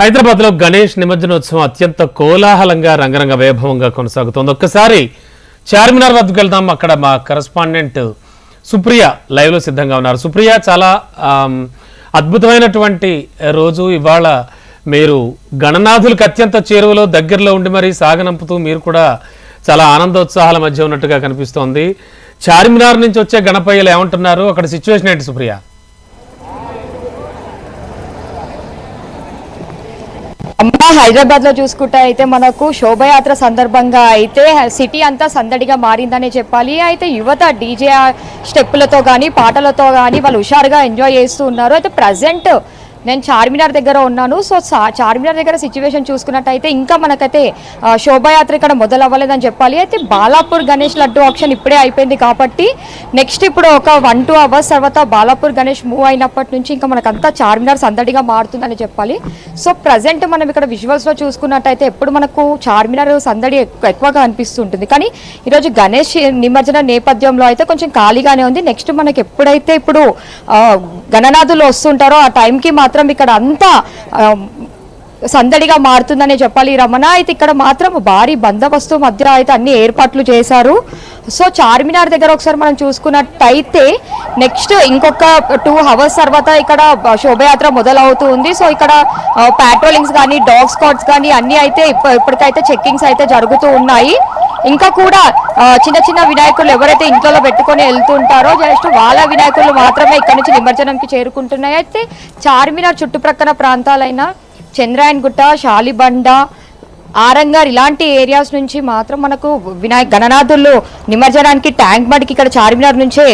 హైదరాబాద్లో గణేష్ నిమజ్జనోత్సవం అత్యంత కోలాహలంగా రంగరంగ వైభవంగా కొనసాగుతోంది. ఒక్కసారి చార్మినార్ వద్దకు వెళ్దాం. అక్కడ మా కరస్పాండెంట్ సుప్రియ లైవ్లో సిద్ధంగా ఉన్నారు. సుప్రియ చాలా అద్భుతమైనటువంటి రోజు. ఇవాళ మీరు గణనాథులకు అత్యంత చేరువలో దగ్గరలో ఉండి మరీ సాగనంపుతూ మీరు కూడా చాలా ఆనందోత్సాహాల మధ్య ఉన్నట్టుగా కనిపిస్తోంది. చార్మినార్ నుంచి వచ్చే గణపయ్యలు ఏమంటున్నారు? అక్కడ సిచ్యువేషన్ ఏంటి సుప్రియ? అమ్మ హైదరాబాద్లో చూసుకుంటే అయితే మనకు శోభయాత్ర సందర్భంగా అయితే సిటీ అంతా సందడిగా మారిందనే చెప్పాలి. అయితే యువత డీజే స్టెప్పులతో కానీ పాటలతో కానీ వాళ్ళు హుషారుగా ఎంజాయ్ చేస్తూ ఉన్నారు. అయితే ప్రజెంట్ నేను చార్మినార్ దగ్గర ఉన్నాను. సో చార్మినార్ దగ్గర సిచ్యువేషన్ చూసుకున్నట్టయితే ఇంకా మనకైతే శోభాయాత్ర ఇక్కడ మొదలవ్వలేదని చెప్పాలి. అయితే బాలాపూర్ గణేష్ లడ్డు ఆప్షన్ ఇప్పుడే అయిపోయింది కాబట్టి నెక్స్ట్ ఇప్పుడు ఒక వన్ టూ అవర్స్ తర్వాత బాలాపూర్ గణేష్ మూవ్ అయినప్పటి నుంచి ఇంకా మనకంతా చార్మినార్ సందడిగా మారుతుందని చెప్పాలి. సో ప్రజెంట్ మనం ఇక్కడ విజువల్స్లో చూసుకున్నట్టయితే ఎప్పుడు మనకు చార్మినార్ సందడి ఎక్కువగా అనిపిస్తుంటుంది. కానీ ఈరోజు గణేష్ నిమజ్జన నేపథ్యంలో అయితే కొంచెం ఖాళీగానే ఉంది. నెక్స్ట్ మనకి ఎప్పుడైతే ఇప్పుడు గణనాథులు వస్తుంటారో ఆ టైంకి మాత్రం ఇక్కడ అంతా సందడిగా మారుతుందనే చెప్పాలి రమణ. అయితే ఇక్కడ మాత్రం భారీ బందోబస్తు మధ్య అయితే అన్ని ఏర్పాట్లు చేశారు. సో చార్మినార్ దగ్గర ఒకసారి మనం చూసుకున్నట్టయితే నెక్స్ట్ ఇంకొక టూ అవర్స్ తర్వాత ఇక్కడ శోభయాత్ర మొదలవుతూ ఉంది. సో ఇక్కడ పాట్రోలింగ్స్ కానీ డాగ్ స్కాట్స్ కానీ అన్ని అయితే ఇప్పటికైతే చెక్కింగ్స్ అయితే జరుగుతూ ఉన్నాయి. ఇంకా కూడా చిన్న చిన్న వినాయకులు ఎవరైతే ఇంట్లో పెట్టుకొని వెళ్తుంటారో జస్ట్ వాళ్ళ వినాయకులు మాత్రమే ఇక్కడ నుంచి నిమజ్జనంకి చేరుకుంటున్నాయి. అయితే చార్మినార్ చుట్టుప్రక్కల ప్రాంతాలైన చంద్రాయన్ గుట్ట షాలిబండ ఆరంగార్ ఇలాంటి ఏరియాస్ నుంచి మాత్రం మనకు వినాయక గణనాథులు నిమజ్జనానికి ట్యాంక్ బండ్కి ఇక్కడ చార్మినార్ నుంచే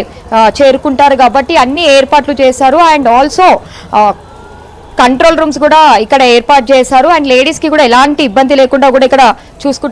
చేరుకుంటారు కాబట్టి అన్ని ఏర్పాట్లు చేశారు. అండ్ ఆల్సో కంట్రోల్ రూమ్స్ కూడా ఇక్కడ ఏర్పాటు చేశారు. అండ్ లేడీస్కి కూడా ఎలాంటి ఇబ్బంది లేకుండా కూడా ఇక్కడ చూసుకుంటారు.